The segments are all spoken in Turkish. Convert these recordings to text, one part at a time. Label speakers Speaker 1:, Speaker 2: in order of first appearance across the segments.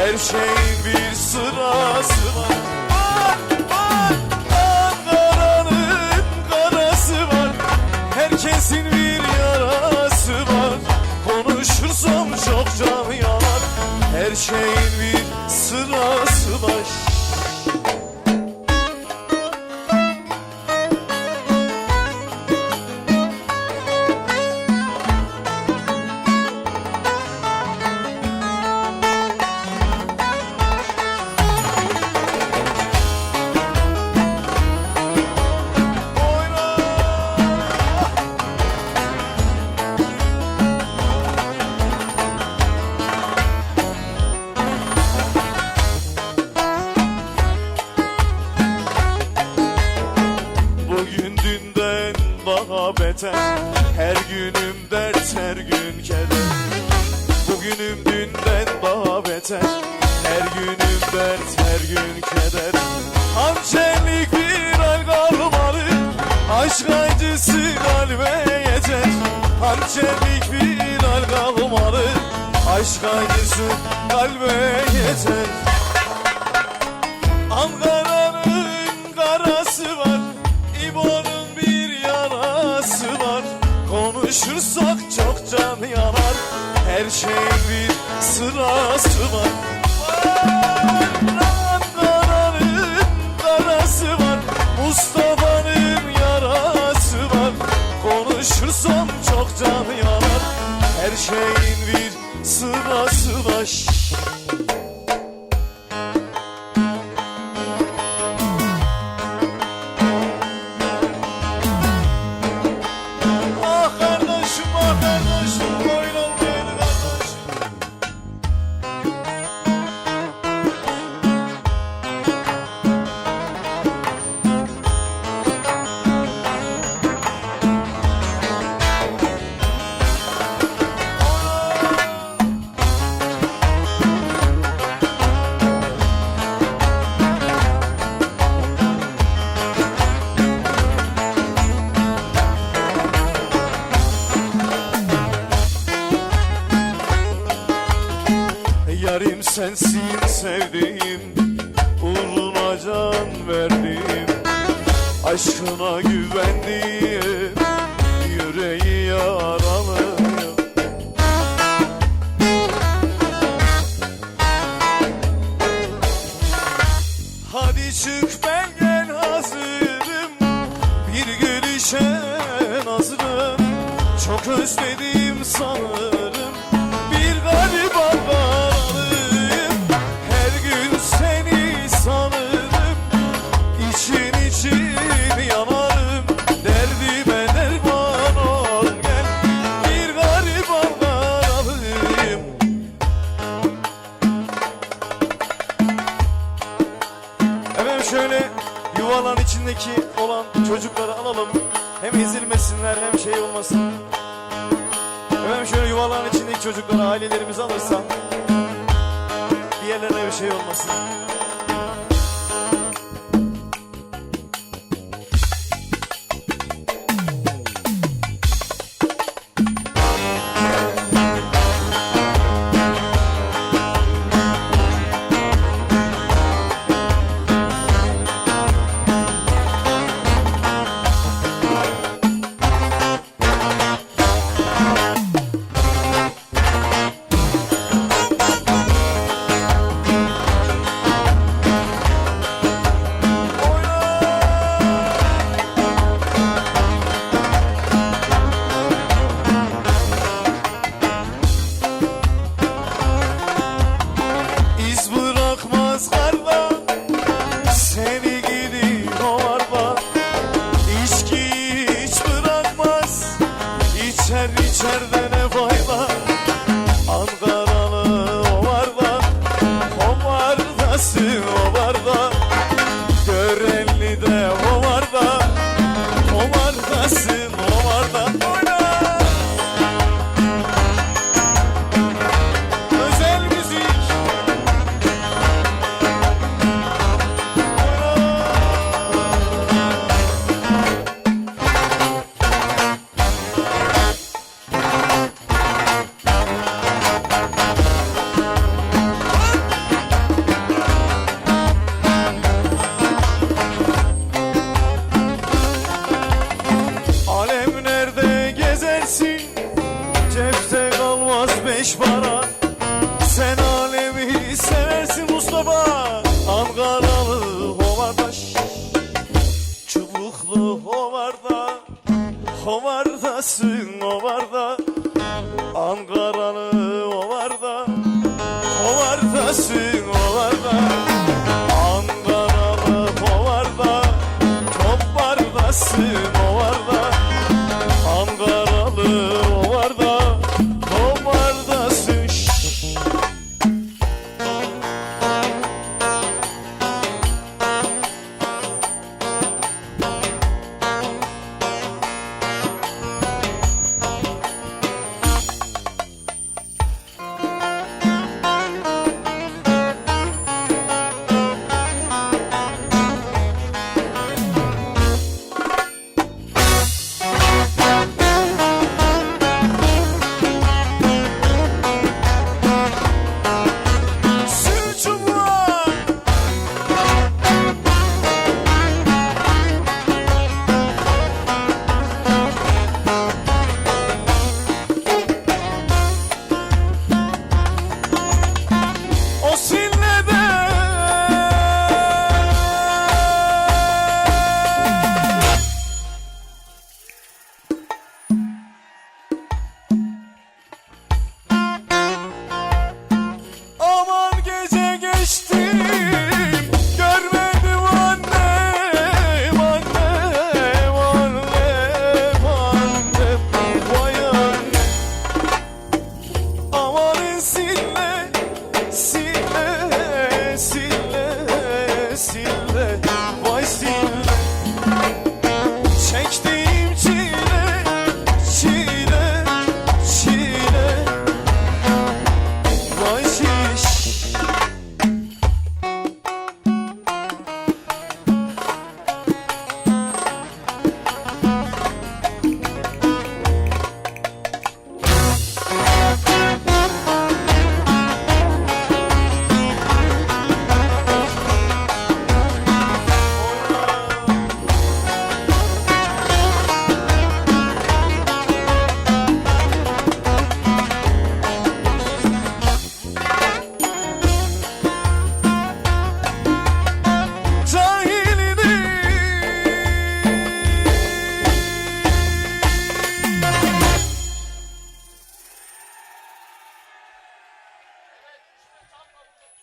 Speaker 1: Her şeyin bir Var var Ankara'nın karası var. Herkesin bir yarası var. Konuşursam çok canı yanar. Her şeyin bir sırası var beter Her günüm dert her gün keder. Bugünüm dünden daha beter. Her günüm dert her gün keder. Hançerlik bir hal kalmalı Aşk acısı kalbe yeter. Hançerlik bir hal kalmalı Aşk acısı kalbe yeter Konuşursak çok can yanar Her şeyin bir sırası var Ankara'nın karası var Mustafa'nın yarası var. Konuşursam çok can yanar Her şeyin sensin sevdiğim Uğruna can verdim Aşkına güvendiğim Yüreği yaralı Hadi çık ben gel hazırım. Bir gülüşe nazırım. Çok özledim sanırım çocukları ailelerimiz beş para. Sen alemi seversin Mustafa. Ankaralı hovardaş. Çubuklu hovarda. Hovardasın hovarda. Ankaralı hovarda. Hovardasın hovarda. Ankaralı hovarda. Toplardasın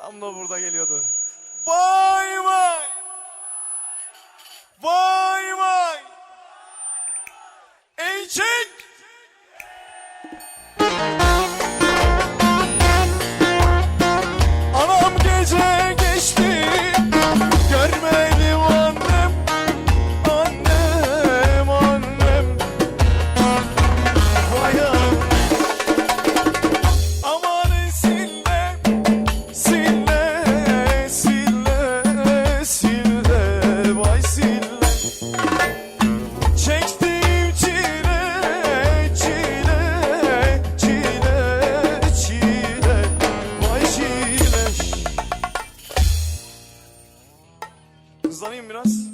Speaker 1: Tam da burada geliyordu. Bay bay. hızlanayım biraz.